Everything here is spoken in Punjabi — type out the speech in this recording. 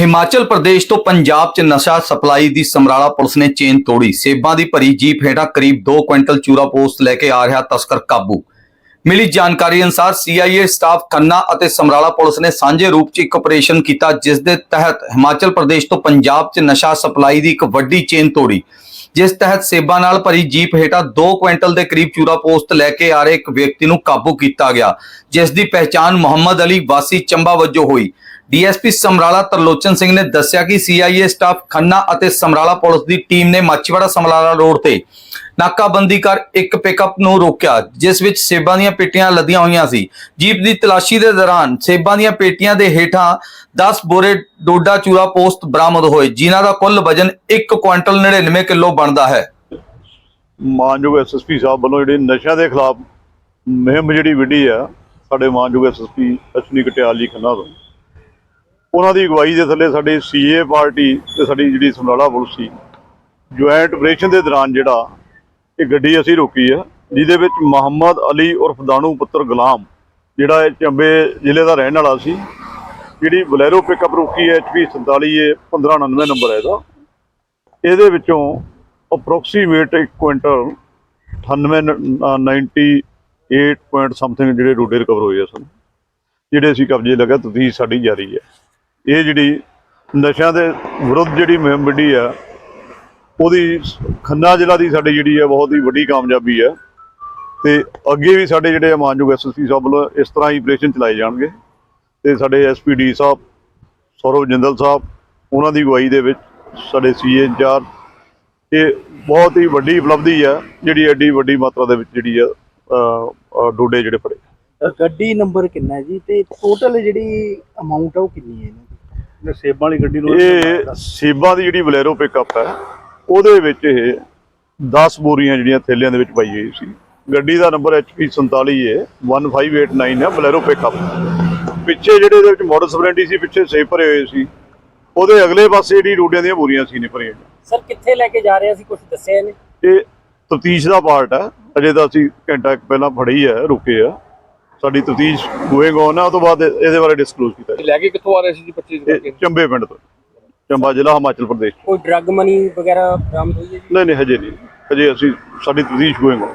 ਹਿਮਾਚਲ ਪ੍ਰਦੇਸ਼ ਤੋਂ ਪੰਜਾਬ 'ਚ ਨਸ਼ਾ ਸਪਲਾਈ ਦੀ ਸਮਰਾਲਾ ਪੁਲਿਸ ਨੇ ਚੇਨ ਤੋੜੀ। ਸੇਬਾਂ ਦੀ ਭਰੀ ਜੀਪ ਹੇਠਾਂ ਕਰੀਬ 2 ਕੁਇੰਟਲ ਚੂਰਾ ਪੋਸਟ ਲੈ ਕੇ ਆ ਰਿਹਾ ਤਸਕਰ ਕਾਬੂ। ਮਿਲੀ ਜਾਣਕਾਰੀ ਅਨੁਸਾਰ ਸੀਆਈਏ ਸਟਾਫ ਖੰਨਾ ਅਤੇ ਸਮਰਾਲਾ ਪੁਲਿਸ ਨੇ ਸਾਂਝੇ ਰੂਪ 'ਚ ਇੱਕ ਆਪਰੇਸ਼ਨ ਕੀਤਾ, ਜਿਸ ਦੇ ਤਹਿਤ ਹਿਮਾਚਲ ਪ੍ਰਦੇਸ਼ ਤੋਂ ਪੰਜਾਬ 'ਚ ਨਸ਼ਾ ਸਪਲਾਈ ਦੀ ਇੱਕ ਵੱਡੀ ਚੇਨ ਤੋੜੀ। ਜਿਸ ਤਹਿਤ ਸੇਬਾਂ ਨਾਲ ਭਰੀ ਜੀਪ ਹੇਠਾਂ 2 ਕੁਇੰਟਲ ਦੇ ਕਰੀਬ ਚੂਰਾ ਪੋਸਟ ਲੈ ਕੇ ਆ ਰਹੇ ਇੱਕ ਵਿਅਕਤੀ ਨੂੰ ਕਾਬੂ ਕੀਤਾ ਗਿਆ, ਜਿਸ ਦੀ ਪਹਿਚਾਣ ਮੁਹੰਮਦ ਅਲੀ ਵਾਸੀ ਚੰਬਾ ਵਜੋਂ ਹੋਈ। ਡੀਐਸਪੀ ਸਮਰਾਲਾ ਤਰਲੋਚਨ ਸਿੰਘ ਨੇ ਦੱਸਿਆ ਕਿ ਸੀਆਈਏ ਸਟਾਫ ਖੰਨਾ ਅਤੇ ਸਮਰਾਲਾ ਪੁਲਿਸ ਦੀ ਟੀਮ ਨੇ ਮਾਚੀਵਾੜਾ ਸਮਰਾਲਾ ਰੋਡ ਤੇ ਨਾਕਾਬੰਦੀ ਕਰ ਇੱਕ ਪਿਕਅਪ ਨੂੰ ਰੋਕਿਆ, ਜਿਸ ਵਿੱਚ ਸੇਬਾਂ ਦੀਆਂ ਪੇਟੀਆਂ ਲੱਦੀਆਂ ਹੋਈਆਂ ਸੀ। ਜੀਪ ਦੀ ਤਲਾਸ਼ੀ ਦੇ ਦੌਰਾਨ ਸੇਬਾਂ ਦੀਆਂ ਪੇਟੀਆਂ ਦੇ ਹੇਠਾਂ 10 ਬੋਰੇ ਡੋਡਾ ਚੂਰਾ ਪੋਸਟ ਬਰਾਮਦ ਹੋਏ, ਜਿਨ੍ਹਾਂ ਦਾ ਕੁੱਲ ਵਜ਼ਨ 1 ਕੁਇੰਟਲ 99 ਕਿਲੋ ਬਣਦਾ ਹੈ। ਮਾਨਯੋਗ ਐਸਐਸਪੀ ਸਾਹਿਬ ਵੱਲੋਂ ਜਿਹੜੀ ਨਸ਼ਿਆਂ ਦੇ ਖਿਲਾਫ ਮੁਹਿੰਮ ਜਿਹੜੀ ਵਿੱਢੀ ਆ, ਸਾਡੇ ਮਾਨਯੋਗ ਐਸਐਸਪੀ ਅਸ਼ਵਨੀ ਕਟਿਆਲ ਜੀ ਖੰਨਾ ਤੋਂ। ਉਹਨਾਂ ਦੀ ਅਗਵਾਈ ਦੇ ਥੱਲੇ ਸਾਡੀ ਸੀਏ ਪਾਰਟੀ ਤੇ ਸਾਡੀ ਜਿਹੜੀ ਸਮਰਾਲਾ ਪੁਲਿਸ ਸੀ ਜੁਆਇੰਟ ਆਪਰੇਸ਼ਨ ਦੇ ਦੌਰਾਨ ਜਿਹੜਾ ਇਹ ਗੱਡੀ ਅਸੀਂ ਰੋਕੀ ਆ, ਜਿਹਦੇ ਵਿੱਚ ਮੁਹੰਮਦ ਅਲੀ ਉਰਫ ਦਾਣੂ ਪੁੱਤਰ ਗੁਲਾਮ, ਜਿਹੜਾ ਇਹ ਚੰਬੇ ਜ਼ਿਲ੍ਹੇ ਦਾ ਰਹਿਣ ਵਾਲਾ ਸੀ, ਜਿਹੜੀ ਬਲੈਰੋ ਪਿਕਅਪ ਰੋਕੀ ਹੈ ਐਚਪੀ 47 ਇਹ 1599 ਨੰਬਰ ਹੈ ਇਹਦਾ। ਇਹਦੇ ਵਿੱਚੋਂ ਅਪਰੋਕਸੀਮੇਟ 1 ਕੁਇੰਟਲ 98 ਪੁਆਇੰਟ ਸਮਥਿੰਗ ਜਿਹੜੇ ਰੋਡੇ ਰਿਕਵਰ ਹੋਏ ਆ ਸਨ, ਜਿਹੜੇ ਅਸੀਂ ਕਬਜ਼ੇ ਲਗਾ ਤਫਤੀਸ਼ ਸਾਡੀ ਜਾਰੀ ਹੈ। ਇਹ ਜਿਹੜੀ ਨਸ਼ਿਆਂ ਦੇ ਵਿਰੁੱਧ ਜਿਹੜੀ ਮੁਹਿੰਮ ਵਿੱਢੀ ਆ, ਉਹਦੀ ਖੰਨਾ ਜ਼ਿਲ੍ਹਾ ਦੀ ਸਾਡੀ ਜਿਹੜੀ ਹੈ ਬਹੁਤ ਹੀ ਵੱਡੀ ਕਾਮਯਾਬੀ ਹੈ ਤੇ ਅੱਗੇ ਵੀ ਸਾਡੇ ਜਿਹੜੇ ਮਾਨਯੋਗ ਐਸਐਸਪੀ ਸਾਹਿਬ ਵੱਲੋਂ ਇਸ ਤਰ੍ਹਾਂ ਹੀ ਆਪਰੇਸ਼ਨ ਚਲਾਏ ਜਾਣਗੇ। ਤੇ ਸਾਡੇ ਐਸਪੀਡੀ ਸਾਹਿਬ, ਸੌਰਵ ਜਿੰਦਲ ਸਾਹਿਬ, ਉਹਨਾਂ ਦੀ ਅਗਵਾਈ ਦੇ ਵਿੱਚ ਸਾਡੇ ਸੀਏ ਇੰਚਾਰਜ, ਇਹ ਬਹੁਤ ਹੀ ਵੱਡੀ ਉਪਲਬਧੀ ਆ, ਜਿਹੜੀ ਐਡੀ ਵੱਡੀ ਮਾਤਰਾ ਦੇ ਵਿੱਚ ਜਿਹੜੀ ਆ ਡੋਡੇ ਜਿਹੜੇ ਫੜੇ। ਗੱਡੀ ਨੰਬਰ ਕਿੰਨਾ ਜੀ? ਤੇ ਟੋਟਲ ਜਿਹੜੀ ਅਮਾਉਂਟ ਆ ਉਹ ਕਿੰਨੀ ਹੈ ਇਹਨਾਂ? ਸੇਬਾਂ ਵਾਲੀ ਗੱਡੀ ਨੂੰ ਇਹ ਸੇਬਾਂ ਦੀ ਜਿਹੜੀ ਬਲੈਰੋ ਪਿਕਅਪ ਹੈ ਉਹਦੇ ਵਿੱਚ ਇਹ 10 ਬੋਰੀਆਂ ਜਿਹੜੀਆਂ ਥੈਲਿਆਂ ਦੇ ਵਿੱਚ ਪਾਈ ਹੋਈ ਸੀ। ਗੱਡੀ ਦਾ ਨੰਬਰ HP 47 ਹੈ 1589 ਹੈ ਬਲੈਰੋ ਪਿਕਅਪ ਪਿੱਛੇ ਜਿਹੜੇ ਇਹਦੇ ਵਿੱਚ ਮਾਡਲ ਸਪਲੈਂਡੀ ਸੀ ਪਿੱਛੇ ਸੇਬ ਭਰੇ ਹੋਏ ਸੀ। ਉਹਦੇ ਅਗਲੇ ਪਾਸੇ ਜਿਹੜੀ ਰੋਡਿਆਂ ਦੀਆਂ ਬੋਰੀਆਂ ਸੀ ਨੇ ਭਰੀਆਂ। ਸਰ ਕਿੱਥੇ ਲੈ ਕੇ ਜਾ ਰਹੇ ਸੀ ਕੁਝ ਦੱਸਿਆ ਨੇ ਇਹ ਤਫਤੀਸ਼ ਦਾ ਪਾਰਟ ਹੈ। ਅਜੇ ਤਾਂ ਅਸੀਂ ਘੰਟਾ ਕੁ ਪਹਿਲਾਂ ਫੜੀ ਹੈ ਰੁਕੇ ਆ। ਸਾਡੀ ਤਫਤੀਸ਼ ਗੋਇੰਗ ਔਨ ਹੈ ਉਹ ਤੋਂ ਬਾਅਦ ਇਹ- ਇਹਦੇ ਬਾਰੇ ਡਿਸਕਲੋਜ਼ ਕੀਤਾ। ਲੈ ਕੇ ਕਿੱਥੋਂ ਆ ਰਹੇ ਸੀ ਜੀ 25 ਇਹ ਚੰਬੇ ਪਿੰਡ ਤੋਂ। ਚੰਬਾ ਜ਼ਿਲ੍ਹਾ ਹਿਮਾਚਲ ਪ੍ਰਦੇਸ਼ ਕੋਈ ਡਰੱਗ ਮਨੀ ਵਗੈਰਾ ਬਰਾਮਦ ਹੋਈ ਹੈ ਜੀ? ਨਹੀਂ ਨਹੀਂ ਹਜੇ ਨਹੀਂ। ਹਜੇ ਅਸੀਂ ਸਾਡੀ ਤਫਤੀਸ਼ ਔਨ